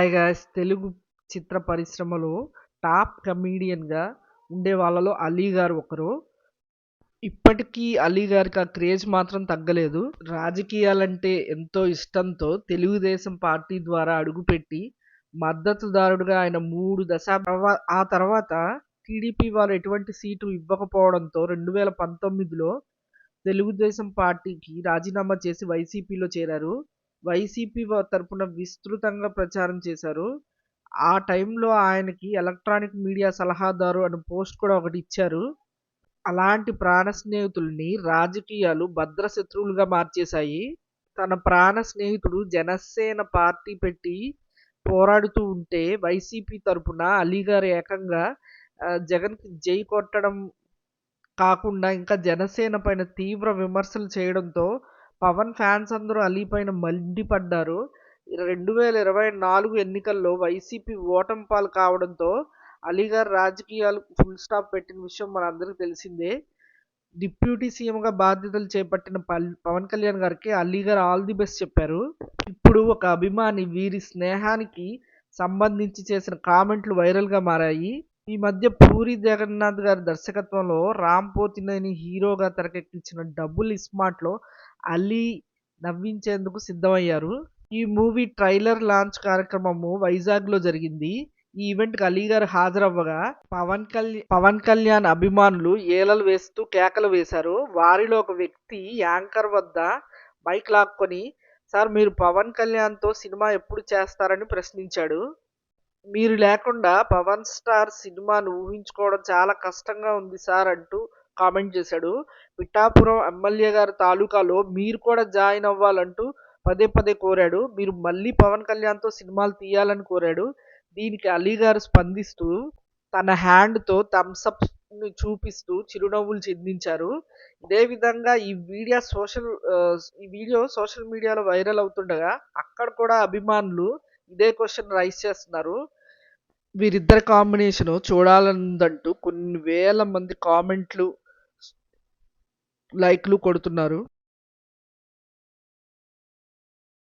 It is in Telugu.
హాయ్ గాయస్ తెలుగు చిత్ర పరిశ్రమలో టాప్ కమీడియన్‌గా ఉండే వాళ్ళలో అలీ గారు ఒకరు. ఇప్పటికీ అలీ గారికి ఆ క్రేజ్ మాత్రం తగ్గలేదు. రాజకీయాలంటే ఎంతో ఇష్టంతో తెలుగుదేశం పార్టీ ద్వారా అడుగుపెట్టి మద్దతుదారుడుగా ఆయన 3 దశాబ్దాల ఆ తర్వాత టీడీపీ వారు ఎటువంటి సీటు ఇవ్వకపోవడంతో 2019లో తెలుగుదేశం పార్టీకి రాజీనామా చేసి వైసీపీలో చేరారు. వైసీపీ తరపున విస్తృతంగా ప్రచారం చేశారు. ఆ టైంలో ఆయనకి ఎలక్ట్రానిక్ మీడియా సలహాదారు అనే పోస్ట్ కూడా ఒకటి ఇచ్చారు. అలాంటి ప్రాణ స్నేహితుల్ని రాజకీయాలు భద్ర శత్రువులుగా మార్చేశాయి. తన ప్రాణ స్నేహితుడు జనసేన పార్టీ పెట్టి పోరాడుతూ ఉంటే వైసీపీ తరపున అలీగారు ఏకంగా జగన్‌కి జై కొట్టడం కాకుండా ఇంకా జనసేన పైన తీవ్ర విమర్శలు చేయడంతో పవన్ ఫ్యాన్స్ అందరూ అలీ పైన మండిపడ్డారు. 2024 ఎన్నికల్లో వైసీపీ ఓటమి పాలు కావడంతో అలీ గారు ఫుల్ స్టాప్ పెట్టిన విషయం మనందరికీ తెలిసిందే. డిప్యూటీ సీఎంగా బాధ్యతలు చేపట్టిన పల్ పవన్ కళ్యాణ్ గారికి అలీ గారు ఆల్ ది బెస్ట్ చెప్పారు. ఇప్పుడు ఒక అభిమాని వీరి స్నేహానికి సంబంధించి చేసిన కామెంట్లు వైరల్‌గా మారాయి. ఈ మధ్య పూరి జగన్నాథ్ గారి దర్శకత్వంలో రామ్ పోతినేని హీరోగా తెరకెక్కించిన 'డబుల్ ఇస్మార్ట్'లో అలీ నవ్వించేందుకు సిద్ధమయ్యారు. ఈ మూవీ ట్రైలర్ లాంచ్ కార్యక్రమము వైజాగ్‌లో జరిగింది. ఈ ఈవెంట్‌కి అలీ గారు హాజరవ్వగా పవన్ కళ్యాణ్ పవన్ కళ్యాణ్ అభిమానులు ఏలలు వేస్తూ కేకలు వేశారు. వారిలో ఒక వ్యక్తి యాంకర్ వద్ద మైక్ లాక్కొని సార్ మీరు పవన్ కళ్యాణ్‌తో సినిమా ఎప్పుడు చేస్తారని ప్రశ్నించాడు. మీరు లేకుండా పవన్ స్టార్ సినిమాను ఊహించుకోవడం చాలా కష్టంగా ఉంది సార్ అంటూ కామెంట్ చేశాడు. పిఠాపురం ఎమ్మెల్యే గారి తాలూకాలో మీరు కూడా జాయిన్ అవ్వాలంటూ పదే పదే కోరాడు. మీరు మళ్ళీ పవన్ కళ్యాణ్‌తో సినిమాలు తీయాలని కోరాడు. దీనికి అలీ గారు స్పందిస్తూ తన హ్యాండ్‌తో థమ్స్అప్ చూపిస్తూ చిరునవ్వులు చిందించారు. ఇదే విధంగా ఈ వీడియో సోషల్ ఈ వీడియో సోషల్ మీడియాలో వైరల్ అవుతుండగా అక్కడ కూడా అభిమానులు ఇదే క్వశ్చన్ రైజ్ చేస్తున్నారు. వీరిద్దరి కాంబినేషను చూడాలనుందంటూ కొన్ని వేల మంది కామెంట్లు, లైక్‌లు కొడుతున్నారు.